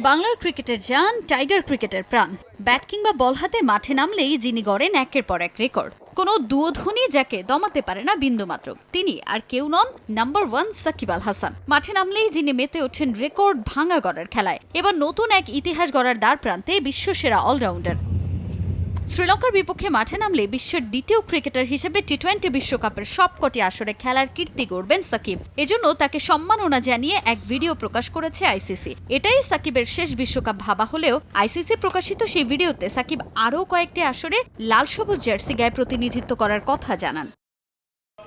বাংলার ক্রিকেটের যান, টাইগার ক্রিকেটের প্রাণ। ব্যাট কিংবা বল হাতে মাঠে নামলেই যিনি গড়েন একের পর এক রেকর্ড। কোনো দুয়োধনই যাকে দমাতে পারে না বিন্দুমাত্র। তিনি আর কেউ নন নাম্বার ওয়ান সাকিব আল হাসান। মাঠে নামলেই যিনি মেতে ওঠেন রেকর্ড ভাঙা গড়ার খেলায়। এবার নতুন এক ইতিহাস গড়ার দ্বার প্রান্তে বিশ্বসেরা অলরাউন্ডার শ্রীলঙ্কার বিপক্ষে মাঠে নামলে বিশ্বের দ্বিতীয় ক্রিকেটার হিসেবে টি টোয়েন্টি বিশ্বকাপের সবকটি আসরে খেলার কীর্তি গড়বেন সাকিব। এজন্য তাকে সম্মাননা জানিয়ে এক ভিডিও প্রকাশ করেছে আইসিসি এটাই সাকিবের শেষ বিশ্বকাপ ভাবা হলেও আইসিসি প্রকাশিত সেই ভিডিওতে সাকিব আরও কয়েকটি আসরে লাল সবুজ জার্সি গায়ে প্রতিনিধিত্ব করার কথা জানান।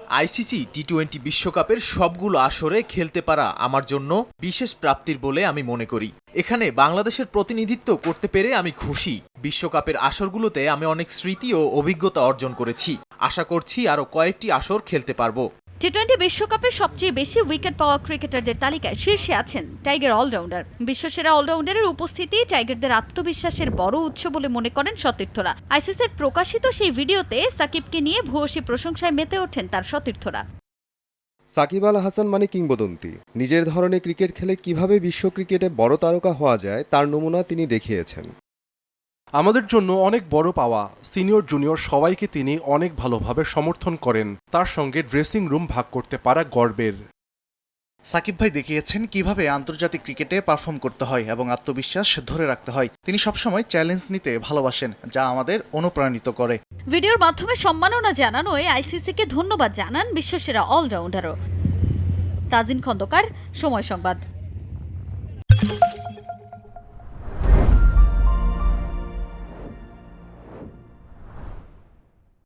আইসিসি টি টোয়েন্টি বিশ্বকাপের সবগুলো আসরে খেলতে পারা আমার জন্য বিশেষ প্রাপ্তির বলে আমি মনে করি। এখানে বাংলাদেশের প্রতিনিধিত্ব করতে পেরে আমি খুশি। বিশ্বকাপের আসরগুলোতে আমি অনেক স্মৃতি ও অভিজ্ঞতা অর্জন করেছি। আশা করছি আরও কয়েকটি আসর খেলতে পারব। টি টোয়েন্টি বিশ্বকাপে সবচেয়ে বেশি উইকেট পাওয়া ক্রিকেটারদের তালিকায় শীর্ষে আছেন টাইগার অলরাউন্ডার বিশ্বসেরা অলরাউন্ডারের উপস্থিতি টাইগারদের আত্মবিশ্বাসের বড় উৎস বলে মনে করেন সতীর্থরা। আইসিসির প্রকাশিত সেই ভিডিওতে সাকিবকে নিয়ে ভূয়সী প্রশংসায় মেতে ওঠেন তার সতীর্থরা। সাকিব আল হাসান মানে কিংবদন্তি। নিজের ধরনে ক্রিকেট খেলে কীভাবে বিশ্ব ক্রিকেটে বড় তারকা হওয়া যায় তার নমুনা তিনি দেখিয়েছেন। আমাদের জন্য অনেক বড় পাওয়া সিনিয়র জুনিয়র সবাইকে তিনি অনেক ভালোভাবে সমর্থন করেন। তার সঙ্গে ড্রেসিং রুম ভাগ করতে পারা গর্বের। সাকিব ভাই দেখিয়েছেন কীভাবে আন্তর্জাতিক ক্রিকেটে পারফর্ম করতে হয় এবং আত্মবিশ্বাস ধরে রাখতে হয়। তিনি সবসময় চ্যালেঞ্জ নিতে ভালোবাসেন, যা আমাদের অনুপ্রাণিত করে। ভিডিওর মাধ্যমে সম্মাননা জানানোয় আইসিসিকে ধন্যবাদ জানান বিশ্বসেরা অলরাউন্ডারও। তাজিন খন্দকার, সময় সংবাদ।